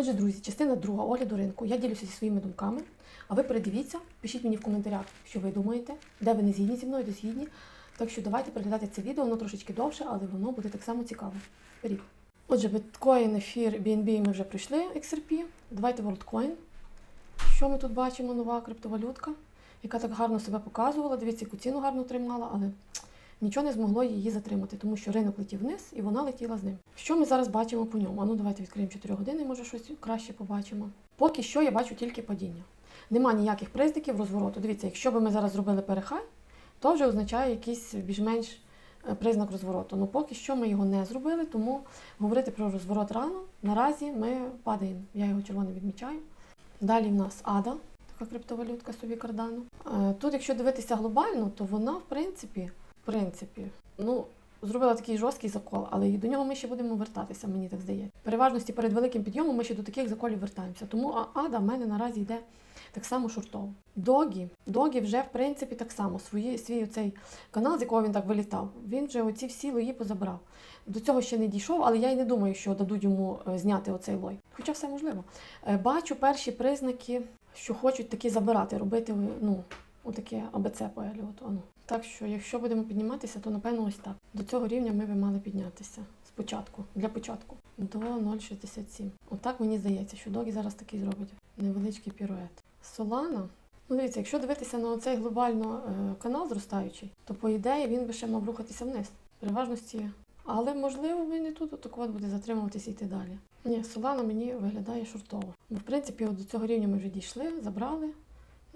Отже, друзі, частина друга огляду ринку. Я ділюся зі своїми думками. А ви передивіться, пишіть мені в коментарях, що ви думаєте, де ви не згідні зі мною, де згідні. Так що давайте переглядати це відео, воно трошечки довше, але воно буде так само цікаве. Вперед. Отже, біткоін, ефір, BNB ми вже пройшли XRP. Давайте WorldCoin. Що ми тут бачимо? Нова криптовалютка, яка так гарно себе показувала. Дивіться, яку ціну гарно тримала, але нічого не змогло її затримати, тому що ринок летів вниз і вона летіла з ним. Що ми зараз бачимо по ньому? А ну давайте відкриємо 4 години, може щось краще побачимо. Поки що я бачу тільки падіння. Нема ніяких признаків розвороту. Дивіться, якщо б ми зараз зробили перехай, то вже означає якийсь більш-менш е, признак розвороту. Ну поки що ми його не зробили, тому говорити про розворот рано. Наразі ми падаємо. Я його червоним відмічаю. Далі в нас ада, така криптовалютка собі кардану. Е, Тут, якщо дивитися глобально, то вона, в принципі, принципі, ну, зробила такий жорсткий закол, але і до нього ми ще будемо вертатися, мені так здається. Переважності перед великим підйомом ми ще до таких заколів вертаємося. Тому ада в мене наразі йде так само шортово. Догі, Догі вже в принципі так само свої, свій оцей канал, з якого він так вилітав. Він вже оці всі лої позабрав. До цього ще не дійшов, але я й не думаю, що дадуть йому е, зняти оцей лой. Хоча все можливо. Е, Бачу перші признаки, що хочуть такі забирати, робити ну, отаке АБЦ по Еліоту. Ану. Так що, якщо будемо підніматися, то напевно ось так. До цього рівня ми би мали піднятися спочатку, для початку, до 0,67. Отак мені здається, що догі зараз такий зробить невеличкий пірует. Солана. Ну, дивіться, якщо дивитися на оцей глобально е, канал зростаючий, то по ідеї він би ще мав рухатися вниз. Переважності. Але можливо він і тут отак от буде затримуватися і йти далі. Ні, Солана мені виглядає шортово. Бо в принципі от до цього рівня ми вже дійшли, забрали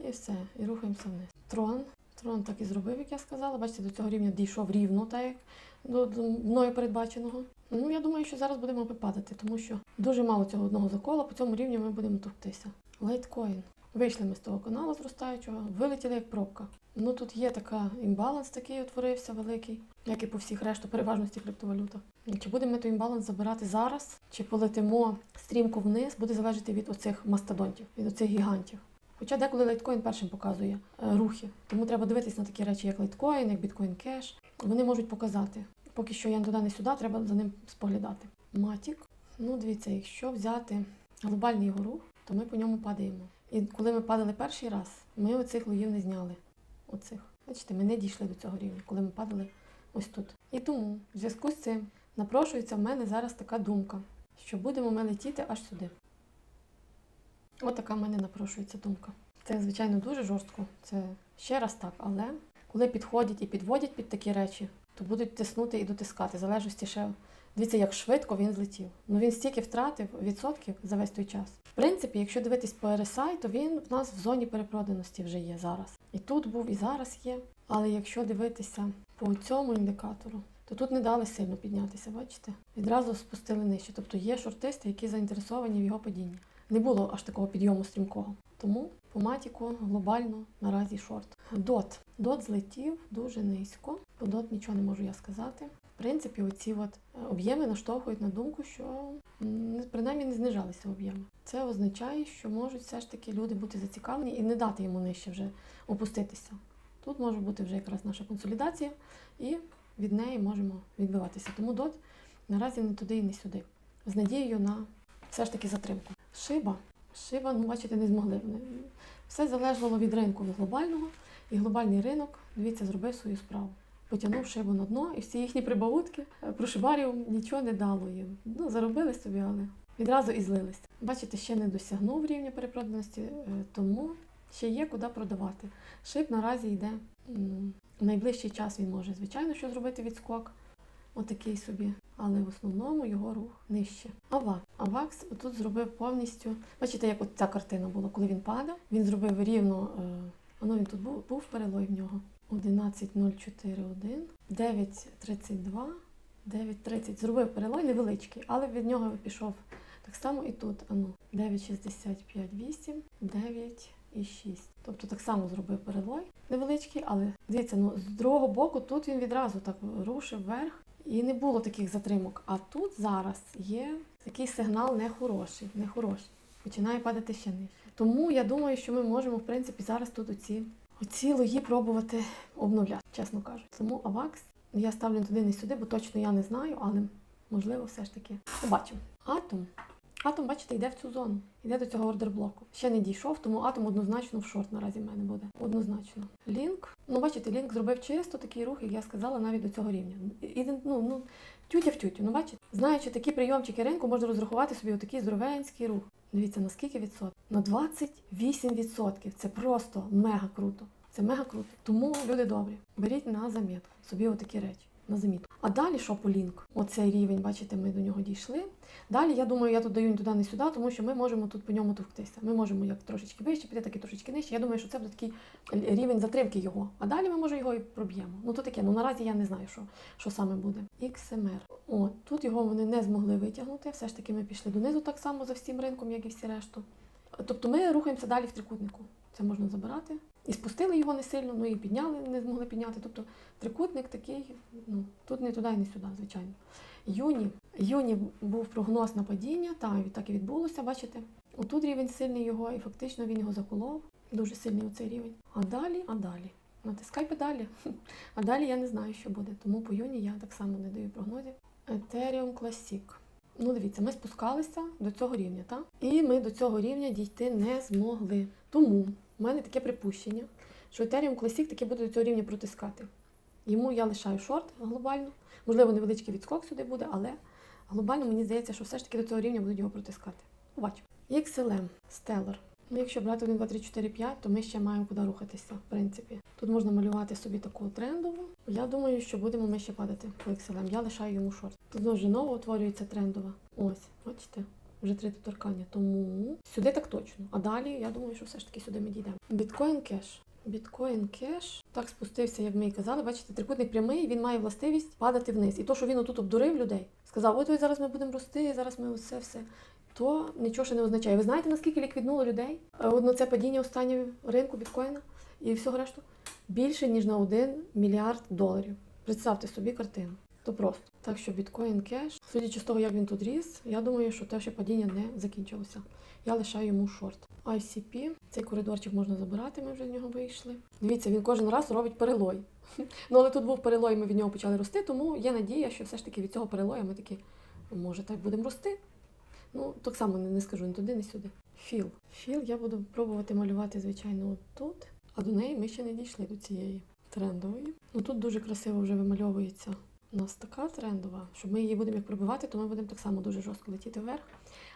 і все, і рухаємося вниз. Трон. Трон так і зробив, як я сказала. Бачите, до цього рівня дійшов рівно, так як до, до мною передбаченого. Ну, я думаю, що зараз будемо випадати, тому що дуже мало цього одного закола, по цьому рівню ми будемо товктися. Лайткоін. Вийшли ми з того каналу зростаючого, вилетіли як пробка. Ну тут є така імбаланс такий утворився великий, як і по всіх решту переважності криптовалютах. Чи будемо ми той імбаланс забирати зараз, чи полетимо стрімко вниз, буде залежати від оцих мастодонтів, від оцих гігантів. Хоча деколи лайткоін першим показує е, рухи, тому треба дивитись на такі речі, як лайткоін, як біткоін кеш. Вони можуть показати. Поки що я туди не сюди, треба за ним споглядати. Матік. Ну, дивіться, якщо взяти глобальний його рух, то ми по ньому падаємо. І коли ми падали перший раз, ми оцих лоїв не зняли. Оцих. Бачите, ми не дійшли до цього рівня, коли ми падали ось тут. І тому, в зв'язку з цим, напрошується в мене зараз така думка, що будемо ми летіти аж сюди. От така в мене напрошується думка. Це, звичайно, дуже жорстко. Це ще раз так, але коли підходять і підводять під такі речі, то будуть тиснути і дотискати. Залежності ще. Дивіться, як швидко він злетів. Ну він стільки втратив відсотків за весь той час. В принципі, якщо дивитись по RSI, то він в нас в зоні перепроданості вже є зараз. І тут був, і зараз є. Але якщо дивитися по цьому індикатору, то тут не дали сильно піднятися, бачите? Відразу спустили нижче. Тобто є шортисти, які заінтересовані в його падінні. Не було аж такого підйому стрімкого. Тому по матіку глобально наразі шорт. Дот. Дот злетів дуже низько. По дот нічого не можу я сказати. В принципі, оці от е, об'єми наштовхують на думку, що принаймні не знижалися об'єми. Це означає, що можуть все ж таки люди бути зацікавлені і не дати йому нижче вже опуститися. Тут може бути вже якраз наша консолідація, і від неї можемо відбиватися. Тому дот наразі не туди і не сюди. З надією на все ж таки затримку. Шиба. Шиба, ну бачите, не змогли. Вони- Все залежало від ринку глобального, і глобальний ринок, дивіться, зробив свою справу. Потягнув шибу на дно, і всі їхні прибаутки е, про шибарів нічого не дало їм. Ну, заробили собі, але відразу і злились. Бачите, ще не досягнув рівня перепроданості, е, тому ще є куди продавати. Шиб наразі йде найближчий час він може, звичайно, що зробити відскок. Отакий собі, але в основному його рух нижче. Ава. Авакс тут зробив повністю. Бачите, як от ця картина була, коли він падав, він зробив рівно. Е, воно він тут був, був перелой в нього. 11.041, 9.32, 9.30. Зробив перелой невеличкий, але від нього пішов так само і тут. Ану, 9.65.8, 9 і 6. Тобто так само зробив перелой невеличкий, але дивіться, ну з другого боку тут він відразу так рушив вверх і не було таких затримок. А тут зараз є такий сигнал нехороший, нехороший. Починає падати ще нижче. Тому я думаю, що ми можемо, в принципі, зараз тут оці, оці лої пробувати обновляти, чесно кажучи. Тому Авакс я ставлю туди не сюди, бо точно я не знаю, але можливо все ж таки побачимо. Атом. Атом, бачите, йде в цю зону, йде до цього ордерблоку. Ще не дійшов, тому атом однозначно в шорт наразі в мене буде. Однозначно. Лінк. Ну, бачите, лінк зробив чисто такий рух, як я сказала, навіть до цього рівня. І, ну, ну, тютя в тютю. Ну, бачите, знаючи такі прийомчики ринку, можна розрахувати собі отакий здоровенський рух. Дивіться, на скільки відсотків? На 28 відсотків. Це просто мега круто. Це мега круто. Тому люди добрі. Беріть на замітку собі отакі речі. На замітку. А далі що по лінк? Оцей рівень, бачите, ми до нього дійшли. Далі, я думаю, я тут даю ні туди, ні сюди, тому що ми можемо тут по ньому товктися. Ми можемо як трошечки вище піти, так і трошечки нижче. Я думаю, що це буде такий рівень затримки його. А далі ми може його і проб'ємо. Ну то таке, ну наразі я не знаю, що, що саме буде. XMR. О, тут його вони не змогли витягнути. Все ж таки ми пішли донизу так само за всім ринком, як і всі решту. Тобто ми рухаємося далі в трикутнику. Це можна забирати. І спустили його не сильно, ну і підняли, не змогли підняти. Тобто трикутник такий, ну тут не туди не сюди, звичайно. Юні. Юні був прогноз на падіння, так, і так і відбулося, бачите. Отут рівень сильний його, і фактично він його заколов. Дуже сильний оцей рівень. А далі, а далі. Натискай педалі. А далі я не знаю, що буде. Тому по юні я так само не даю прогнозів. Ethereum Classic. Ну, дивіться, ми спускалися до цього рівня, так? І ми до цього рівня дійти не змогли. Тому в мене таке припущення, що Ethereum Classic таки буде до цього рівня протискати. Йому я лишаю шорт глобально. Можливо, невеличкий відскок сюди буде, але глобально мені здається, що все ж таки до цього рівня будуть його протискати. Побачимо. XLM, Stellar. Ну, якщо брати 1, 2, 3, 4, 5, то ми ще маємо куди рухатися, в принципі. Тут можна малювати собі таку трендову. Я думаю, що будемо ми ще падати по XLM. Я лишаю йому шорт. Тут знову утворюється трендова. Ось, бачите? Вже три торкання. Тому сюди так точно. А далі я думаю, що все ж таки сюди ми дійдемо. Біткоін кеш. Біткоін кеш так спустився, як ми і казали. Бачите, трикутник прямий, він має властивість падати вниз. І то, що він отут обдурив людей, сказав, от ось зараз ми будемо рости, зараз ми усе все. То нічого ще не означає. Ви знаєте, наскільки ліквіднуло людей? Е, Одно це падіння останнього ринку біткоїна і всього решту більше ніж на 1 мільярд доларів. Представте собі картину. То просто. Так що біткоін кеш, судячи з того, як він тут ріс, я думаю, що те, що падіння не закінчилося. Я лишаю йому шорт. ICP, цей коридорчик можна забирати, ми вже з нього вийшли. Дивіться, він кожен раз робить перелой. Ну, але тут був перелой, ми від нього почали рости, тому є надія, що все ж таки від цього перелою ми такі, може, так будемо рости. Ну, так само не, скажу ні туди, ні сюди. Філ. Філ я буду пробувати малювати, звичайно, тут. А до неї ми ще не дійшли до цієї трендової. Ну тут дуже красиво вже вимальовується у нас така трендова, що ми її будемо як пробивати, то ми будемо так само дуже жорстко летіти вверх.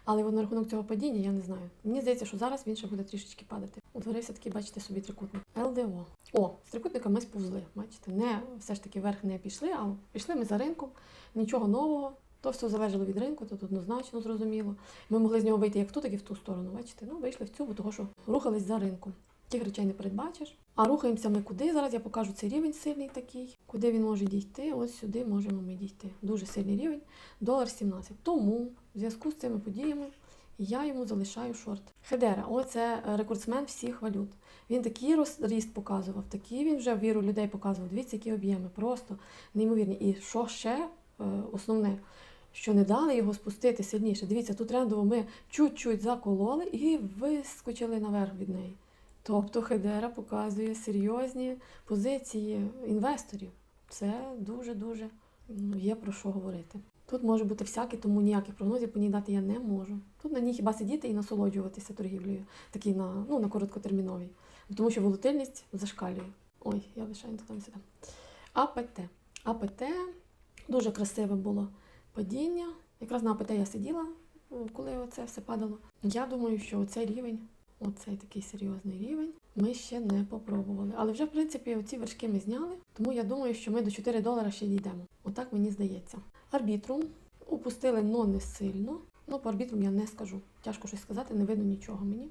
Але на рахунок цього падіння я не знаю. Мені здається, що зараз він ще буде трішечки падати. Утворився такий, бачите, собі трикутник. ЛДО. О, з трикутника ми сповзли. Бачите, не все ж таки вверх не пішли, а пішли ми за ринком. Нічого нового. То все залежало від ринку, тут однозначно зрозуміло. Ми могли з нього вийти як в ту, так і в ту сторону. Бачите? Ну, вийшли в цю, бо того, що рухались за ринком. Тих речей не передбачиш. А рухаємося ми куди? Зараз я покажу цей рівень сильний такий, куди він може дійти. Ось сюди можемо ми дійти. Дуже сильний рівень. Долар 17. Тому в зв'язку з цими подіями я йому залишаю шорт. Хедера, оце рекордсмен всіх валют. Він такий роз- ріст показував, такий він вже віру людей показував. Дивіться, які об'єми, просто неймовірні. І що ще е, основне, що не дали його спустити сильніше. Дивіться, тут трендово ми чуть-чуть закололи і вискочили наверх від неї. Тобто Хедера показує серйозні позиції інвесторів. Це дуже-дуже ну, є про що говорити. Тут може бути всяке, тому ніяких прогнозів по ній дати я не можу. Тут на ній хіба сидіти і насолоджуватися торгівлею, такий на, ну, на короткотерміновій. Тому що волатильність зашкалює. Ой, я не туди сюди. АПТ. АПТ дуже красиве було падіння. Якраз на АПТ я сиділа, коли оце все падало. Я думаю, що оцей рівень, оцей такий серйозний рівень, ми ще не попробували. Але вже, в принципі, оці вершки ми зняли, тому я думаю, що ми до 4 долара ще дійдемо. Отак мені здається. Арбітрум упустили, но не сильно. Ну, по арбітрум я не скажу. Тяжко щось сказати, не видно нічого мені.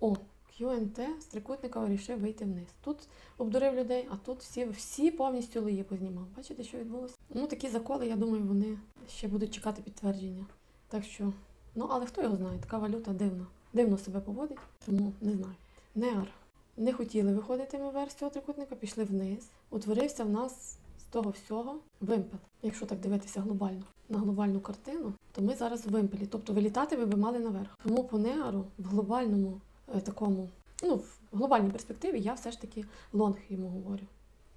О, QNT з трикутника вирішив вийти вниз. Тут обдурив людей, а тут всі, всі повністю лиї познімав. Бачите, що відбулося? Ну, такі заколи, я думаю, вони ще будуть чекати підтвердження. Так що, ну але хто його знає, така валюта дивна. Дивно себе поводить, тому не знаю. Неар. Не хотіли виходити ми вверх з трикутника, пішли вниз. Утворився в нас з того всього вимпел. Якщо так дивитися глобально на глобальну картину, то ми зараз в вимпелі. Тобто вилітати ви би мали наверх. Тому по неару в глобальному е, такому, ну в глобальній перспективі я все ж таки лонг йому говорю.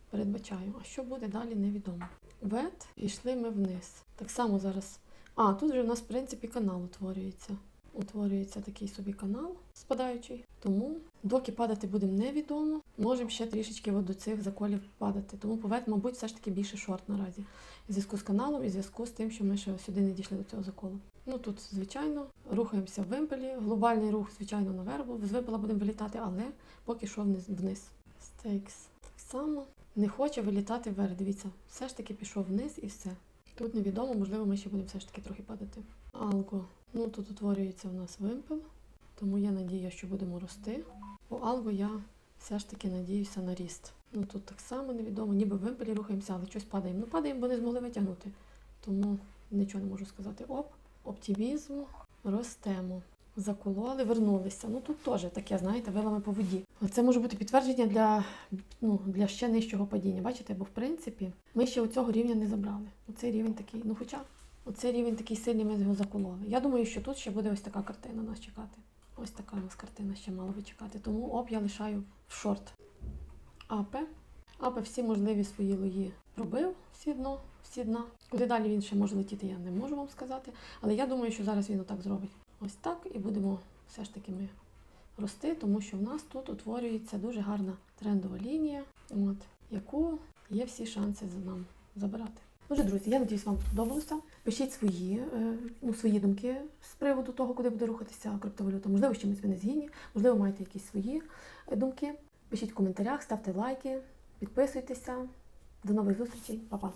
Передбачаю. А що буде далі, невідомо. Вет, пішли ми вниз. Так само зараз А, тут вже в нас, в принципі, канал утворюється. Утворюється такий собі канал спадаючий. Тому, доки падати будемо невідомо, можемо ще трішечки до цих заколів падати. Тому повед, мабуть, все ж таки більше шорт наразі. В зв'язку з каналом і в зв'язку з тим, що ми ще сюди не дійшли до цього заколу. Ну тут, звичайно, рухаємося в вимпелі. Глобальний рух, звичайно, наверх, бо з вимпела будемо вилітати, але поки вниз. вниз. Стейкс так само. Не хоче вилітати вверх. Дивіться, все ж таки пішов вниз і все. Тут невідомо, можливо, ми ще будемо все ж таки трохи падати. Алго. Ну тут утворюється у нас вимпел, тому є надія, що будемо рости. По алго я все ж таки надіюся на ріст. Ну тут так само невідомо, ніби вимпелі рухаємося, але щось падаємо. Ну падаємо, бо не змогли витягнути. Тому нічого не можу сказати. Оп, оптимізм, ростемо. Закололи, вернулися. Ну тут теж таке, знаєте, вилами по воді. Це може бути підтвердження для, ну, для ще нижчого падіння. Бачите, бо в принципі ми ще у цього рівня не забрали. Оцей рівень такий, ну хоча оцей рівень такий сильний, ми його закололи. Я думаю, що тут ще буде ось така картина нас чекати. Ось така у нас картина ще мала би чекати. Тому оп, я лишаю в шорт. АП. АП всі можливі свої лої пробив всі дно, всі дна. Куди далі він ще може летіти, я не можу вам сказати. Але я думаю, що зараз він отак зробить. Ось так, і будемо все ж таки ми рости, тому що в нас тут утворюється дуже гарна трендова лінія, от, яку є всі шанси за нам забирати. Отже, друзі, я надіюсь, вам сподобалося. Пишіть свої, е, ну, свої думки з приводу того, куди буде рухатися криптовалюта. Можливо, з чимось ви не згідні, можливо, маєте якісь свої е, думки. Пишіть в коментарях, ставте лайки, підписуйтеся. До нових зустрічей, Па-па!